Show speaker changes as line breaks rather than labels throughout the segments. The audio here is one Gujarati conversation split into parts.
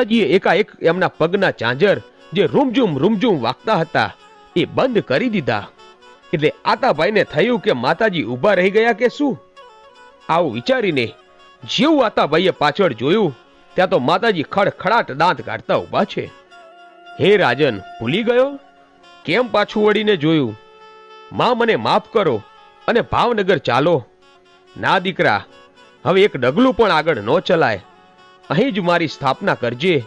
માતાજીએ એકાએક એમના પગના ચાંજર જે રૂમઝૂમ રૂમઝૂમ વાગતા હતા, એ બંધ કરી દીધા. એટલે આતાભાઈને થયું કે માતાજી ઊભા રહી ગયા કે શું? આવું વિચારીને જેવું આતાભાઈએ પાછળ જોયું, ત્યાં તો માતાજી ખડખડાટ દાંત કાઢતા ઊભા છે. હે રાજન, ભૂલી ગયો? કેમ પાછું વળીને જોયું? માં મને માફ કરો અને ભાવનગર ચાલો. ના દીકરા, હવે એક ડગલું પણ આગળ ન ચલાય. અહીં જ મારી સ્થાપના કરજે.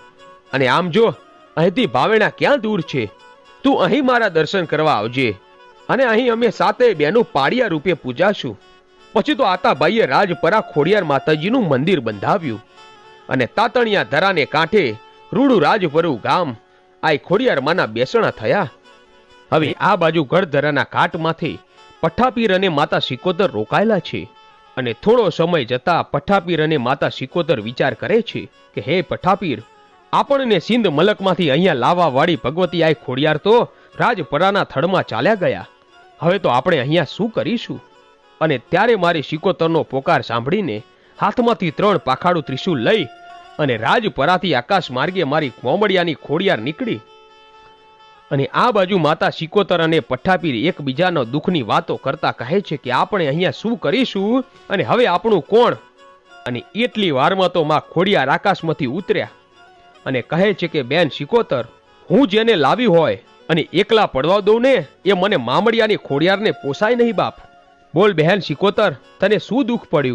અને આમ જો, અહીંથી ભાવેણા ક્યાં દૂર છે? તું અહીં મારા દર્શન કરવા આવજે. અને અહીં અમે સાતે બેનું પાડિયા રૂપે પૂજાશું. પછી તો આતાભાઈએ રાજપરા ખોડિયાર માતાજીનું મંદિર બંધાવ્યું. અને તાતણિયા ધરાને કાંઠે રૂડું રાજપરું ગામ આ ખોડિયારમાંના બેસણા થયા. હવે આ બાજુ ગઢધરાના કાટમાંથી પઠ્ઠાપીર અને માતા સિકોતર રોકાયેલા છે. અને થોડો સમય જતા પઠાપીર અને માતા સિકોતર વિચાર કરે છે કે, હે પઠ્ઠાપીર આપણને સિંધ મલકમાંથી અહીંયા લાવવા વાળી ભગવતી આય ખોડિયાર તો રાજપરાના થડમાં ચાલ્યા ગયા. હવે તો આપણે અહીંયા શું કરીશું? અને ત્યારે મારી સિકોતરનો પોકાર સાંભળીને હાથમાંથી ત્રણ પાખાડું ત્રિશુલ લઈ અને રાજપરાથી આકાશ માર્ગે મારી કોમડિયાની ખોડિયાર નીકળી અને આ બાજુ માતા સિકોતર અને પઠ્ઠાપીર એકબીજાનો દુઃખની વાતો કરતા કહે છે કે આપણે અહીંયા શું કરીશું અને હવે આપણું કોણ? અને એટલી વારમાં તો માં ખોડિયાર આકાશમાંથી ઉતર્યા અને કહે છે કે, બેન સિકોતર હું જેને લાવી હોય અને એકલા પડવા દઉં ને, એ મને મામડિયાની ખોડિયારને પોસાય નહીં બાપ. બોલ બહેન સિકોતર તને શું દુઃખ પડ્યું?